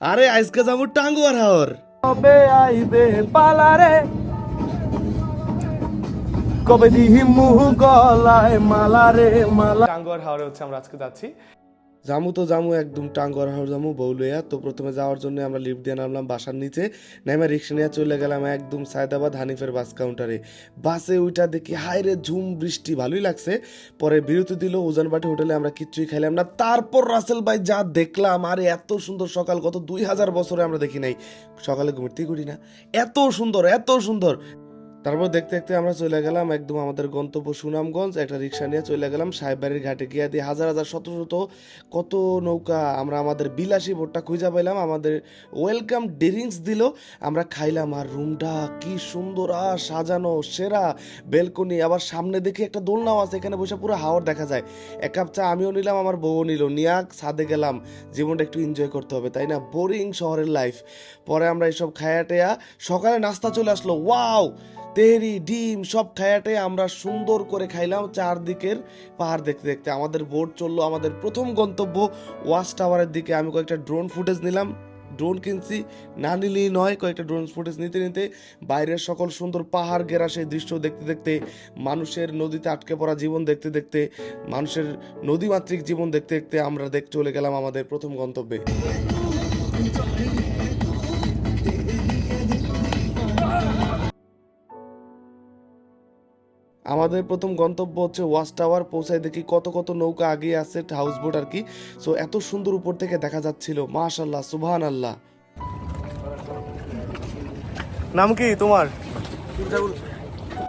আরে আজকে যাব টাঙ্গুয়ার হাওর। কবে আইবে পালারে? কবে দিহি মুহু গলায় মালারে মালা টাঙ্গুয়ার হাওরে হচ্ছে আমরা আজকে যাচ্ছি। জামু তো জামু, একদম টাঙ্গুয়ার হাওর জামু বৌলইয়া তো প্রথমে যাওয়ার জন্য আমরা লিফট দিয়ে নামলাম বাসার নিচে। নেমে রিক্সা নিয়ে চলে গেলাম একদম সায়দাবাদ হানিফের বাস কাউন্টারে বাসে ওইটা দেখি হায় রে ঝুম বৃষ্টি, ভালোই লাগছে। পরে বিরতি দিল ওজনবাটি হোটেলে আমরা কিচ্ছুই খাইলাম না। তারপর রাসেল ভাই যা দেখলাম, আরে এত সুন্দর সকাল, গত দুই হাজার বছরে আমরা দেখি নাই। সকালে ঘুরতেই করি না। এত সুন্দর এত সুন্দর। তারপর দেখতে দেখতে আমরা চলে গেলাম একদম আমাদের গন্তব্য সুনামগঞ্জ, একটা রিক্সা নিয়ে চলে গেলাম সাহেববাড়ির ঘাটে। গিয়ে দিয়ে হাজার হাজার শত শত কত নৌকা আমরা আমাদের বিলাসী বোটটা খুঁজে পাইলাম। আমাদের ওয়েলকাম ড্রিঙ্কস দিল। আমরা খাইলাম আর রুমটা কি সুন্দর আর সাজানো, সেরা। বেলকনি, আবার সামনে দেখি একটা দোলনাও আছে, এখানে বসে পুরো হাওয়ার দেখা যায়। এক কাপ চা আমিও নিলাম, আমার বউও নিল। নিয়াক ছাদে গেলাম, জীবনটা একটু এনজয় করতে হবে, তাই না? বোরিং শহরের লাইফ পরে আমরা এসব খায়া টেয়া সকালে নাস্তা চলে আসলো। ওয়াও তেহরি ডিম সব খায়াটে আমরা সুন্দর করে খাইলাম চারদিকের পাহাড় দেখতে দেখতে। আমাদের বোট চলল, আমাদের প্রথম গন্তব্য ওয়াচ টাওয়ারের দিকে। আমি কয়েকটা ড্রোন ফুটেজ নিলাম। ড্রোন কিনছি, না নিলেই নয় কয়েকটা ড্রোন ফুটেজ নিতে নিতে। বাইরের সকল সুন্দর পাহাড় ঘেরা সেই দৃশ্য দেখতে দেখতে, মানুষের নদীতে আটকে পড়া জীবন দেখতে দেখতে, মানুষের নদীমাতৃক জীবন দেখতে দেখতে আমরা দেখ, চলে গেলাম আমাদের প্রথম গন্তব্যে। আমাদের প্রথম গন্তব্য হচ্ছে ওয়াচ টাওয়ার পৌঁছায় দেখি কত কত নৌকা আগে আছে হাউস বোট আর কি। সো এত সুন্দর উপর থেকে দেখা যাচ্ছিল। মাশাল্লাহ সুবহান আল্লাহ নাম কি তোমার?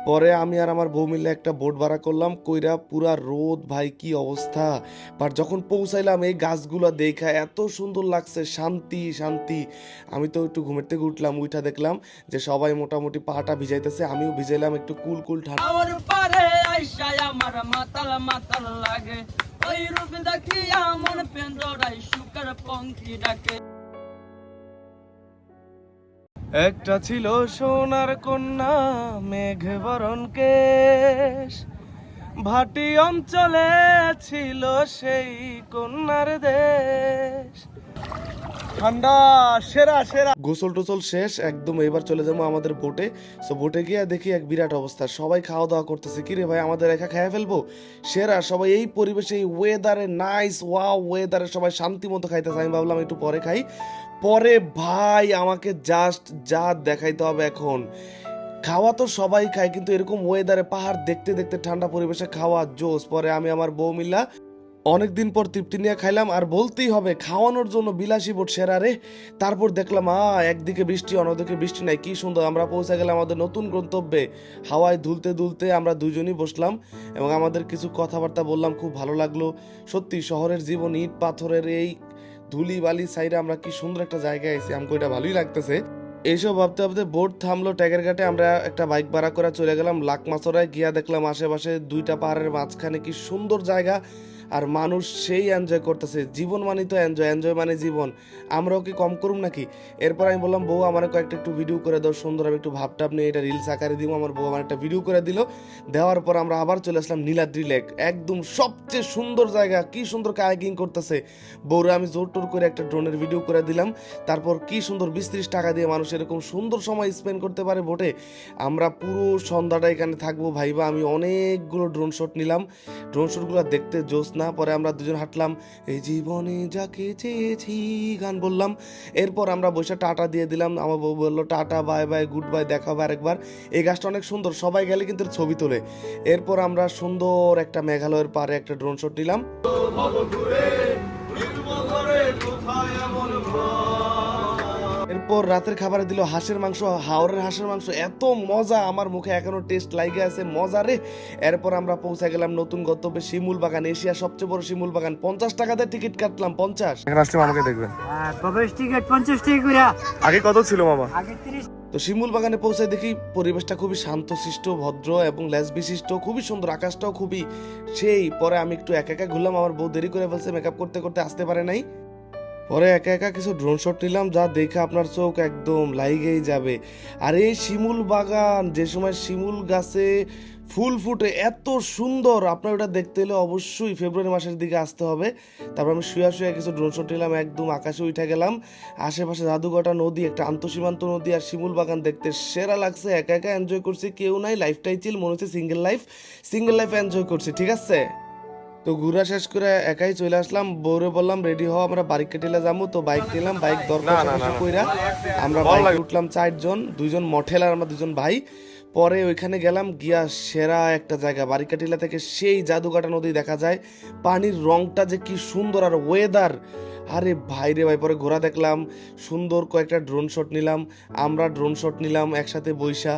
পরে আমি আর আমার বউ মিলে একটা বোট ভাড়া করলাম, কইরা পুরা রোদ, ভাই, কি অবস্থা? বাট যখন পৌঁছাইলাম, এই গাছগুলো দেখা এত সুন্দর লাগছে, শান্তি শান্তি। আমি তো একটু ঘুমের থেকে উঠলাম উঠা দেখলাম যে সবাই মোটামুটি পাটা ভিজাইতেছে, আমিও ভিজাইলাম একটু কুল কুল ঠান্ডা। লাগে। ওই রূপ দেখিয়া মন পেন্দ্রাই শুকর পঙ্কি ডাকে একটা ছিল সোনার কন্যা মেঘ বরণ কেশ। ভাটি অঞ্চলে ছিল সেই কন্যার দেশ। ঠান্ডা, সেরা সেরা। গোসল টোসল শেষ, একদম এবার চলে যাব আমাদের বোটে। সো বোটে গিয়ে দেখি এক বিরাট অবস্থা। সবাই খাওয়া দাওয়া করতেছে। কি রে ভাই, আমাদের একা খেয়ে ফেলব? সেরা, সবাই এই পরিবেশে, এই ওয়েদারে নাইস ওয়াও ওয়েদারে সবাই শান্তি মতো খাইতেছে। আমি ভাবলাম একটু পরে খাই। পরে ভাই, আমাকে জাস্ট যা দেখাইতে হবে এখন। খাওয়া তো সবাই খায়, কিন্তু এরকম ওয়েদারে পাহাড় দেখতে দেখতে ঠান্ডা পরিবেশে খাওয়া জোস পরে আমি আমার বউ মিল্লা অনেকদিন পর তৃপ্তি নিয়ে খাইলাম আর বলতেই হবে, খাওয়ানোর জন্য বিলাসী বোট সেরা রে। তারপর দেখলাম, আ, একদিকে বৃষ্টি, অন্যদিকে বৃষ্টি নাই, কি সুন্দর, আমরা পৌঁছে গেলাম আমাদের নতুন গন্তব্যে। হাওয়ায় দুলতে দুলতে আমরা দুজনই বসলাম এবং আমাদের কিছু কথাবার্তা বললাম, খুব ভালো লাগল। সত্যি, শহরের জীবন, ইট পাথরের এই ধুলি বালি সাইডে আমরা কি সুন্দর একটা জায়গায় আছি আমাকে এটা ভালোই লাগতেছে। এইসব ভাবতে ভাবতে বোট থামলো ট্যাগের ঘাটে, আমরা একটা বাইক ভাড়া করে চলে গেলাম লাকমাছড়ায়, গিয়া দেখলাম আশেপাশে দুইটা পাহাড়ের মাঝখানে কি সুন্দর জায়গা। আর মানুষ সেই এনজয় করতেছে। জীবন মানে তো এনজয় এনজয় মানে জীবন। আমরাও কি কম করুম নাকি? এরপর আমি বললাম, বউ, আমার কয়েকটা একটু ভিডিও করে দাও, সুন্দর আমি একটু ভাবটাপ নিয়ে এটা রিলস আকারে দিব আমার বউ আমার একটা ভিডিও করে দিল। দেওয়ার পর আমরা আবার চলে আসলাম নীলাদ্রি লেক একদম সবচেয়ে সুন্দর জায়গা। কি সুন্দর কায়াকিং করতেছে। বউরা আমি জোর টোর করে একটা ড্রোনের ভিডিও করে দিলাম। তারপর কি সুন্দর বিশ টাকা দিয়ে মানুষ এরকম সুন্দর সময় স্পেন্ড করতে পারে বোটে। আমরা পুরো সন্ধ্যাটা এখানে থাকব। ভাইবা, আমি অনেকগুলো ড্রোন শট নিলাম। ড্রোন শটগুলো দেখতে জোস না, পরে আমরা দুজন হাঁটলাম। এই জীবনে যাকে চেয়েছি, গান বললাম। এরপর আমরা বসে টাটা দিয়ে দিলাম। আমার বউ বলল, tata, bye bye, good bye, দেখা হবে আরেকবার। এই গাছটা অনেক সুন্দর, সবাই গেলে কিন্তু ছবি তোলে। এরপর আমরা সুন্দর একটা মেঘালয়ের পারে একটা ড্রোন শট নিলাম। এরপর রাতের খাবারে দিল হাঁসের মাংস হাওড়ের হাঁসের মাংস। এত মজা আমার মুখে এখনও টেস্ট লাগে আছে মজা রে। এরপর আমরা পৌঁছে গেলাম নতুন গন্তব্যে শিমুল বাগান এশিয়ার সবচেয়ে বড় শিমুল বাগান। পঞ্চাশ টাকাতে টিকিট কাটলাম পঞ্চাশ। আসলে মামাকে দেখবেন। প্রবেশ টিকিট পঞ্চাশ টাকা আগে কত ছিল মামা? আগে তিরিশ। তো শিমুল বাগানে পৌঁছে দেখি পরিবেশটা খুবই শান্তশিষ্ট ভদ্র এবং ল্যাস বিশিষ্ট খুবই সুন্দর আকাশটাও খুবই সেই। পরে আমি একটু একা একা ঘুরলাম আমার বউ দেরি করে ফেলছে মেকআপ করতে করতে আসতে পারে নাই। পরে একা একা কিছু ড্রোন শট নিলাম, যা দেখে আপনার চোখ একদম লাইগেই যাবে। আর এই শিমুল বাগান, যে সময় শিমুল গাছে ফুল ফুটে, এত সুন্দর! আপনার ওটা দেখতে হলে অবশ্যই ফেব্রুয়ারি মাসের দিকে আসতে হবে। তারপর আমি শুয়া শুয়ে কিছু ড্রোন শট নিলাম, একদম আকাশে উঠে গেলাম। আশেপাশে জাদুঘটা নদী, একটা আন্তঃসীমান্ত নদী আর শিমুল বাগান দেখতে সেরা লাগছে। একা একা এনজয় করছি, কেউ নাই লাইফটাই চিল মনে হচ্ছে single life single life enjoy করছি, ঠিক আছে? তো ঘুরা শেষ করে একাই চলে আসলাম। বৌরে বললাম রেডি হও আমরা বাড়ি কেটেলে যাব। তো বাইক নিলাম বাইক দরকার। কইরা। আমরা বাইকে। উঠলাম চারজন দুইজন মঠেল আর আমরা দুজন ভাই। পরে ওইখানে গেলাম গিয়া সেরা একটা জায়গা বারিকাটিলা থেকে সেই জাদুকাটা নদী দেখা যায়। পানির রংটা যে কি সুন্দর আর ওয়েদার আরে ভাই রে ভাই পরে ঘোরা দেখলাম সুন্দর কয়েকটা ড্রোন শট নিলাম। আমরা ড্রোন শট নিলাম একসাথে বৈশা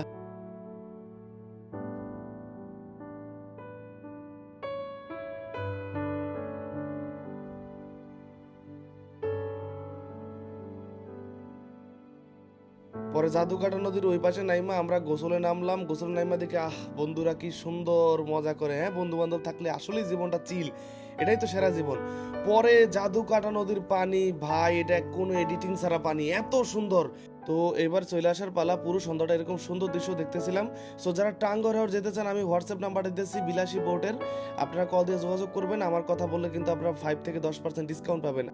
পরে জাদুকাটা নদীর ওই পাশে নাইমা আমরা গোসলে নামলাম। গোসলে নাইমা দেখে, আহ, বন্ধুরা কি সুন্দর মজা করে। হ্যাঁ বন্ধু বান্ধব থাকলে আসলেই জীবনটা চিল। এটাই তো সেরা জীবন। পরে জাদুকাটা নদীর পানি, ভাই, এটা কোনো এডিটিং ছাড়া পানি, এত সুন্দর। তো এবার চলে আসার পালা, পুরো সন্ধ্যাটা এরকম সুন্দর দৃশ্য দেখতেছিলাম। সো যারা টাঙ্গর হাওর যেতে চান, আমি হোয়াটসঅ্যাপ নাম্বার দিতেছি, বিলাসী বোটের আপনারা কল দিয়ে যোগাযোগ করবেন, আমার কথা বললে কিন্তু আপনারা ফাইভ থেকে দশ পার্সেন্ট ডিসকাউন্ট পাবেন।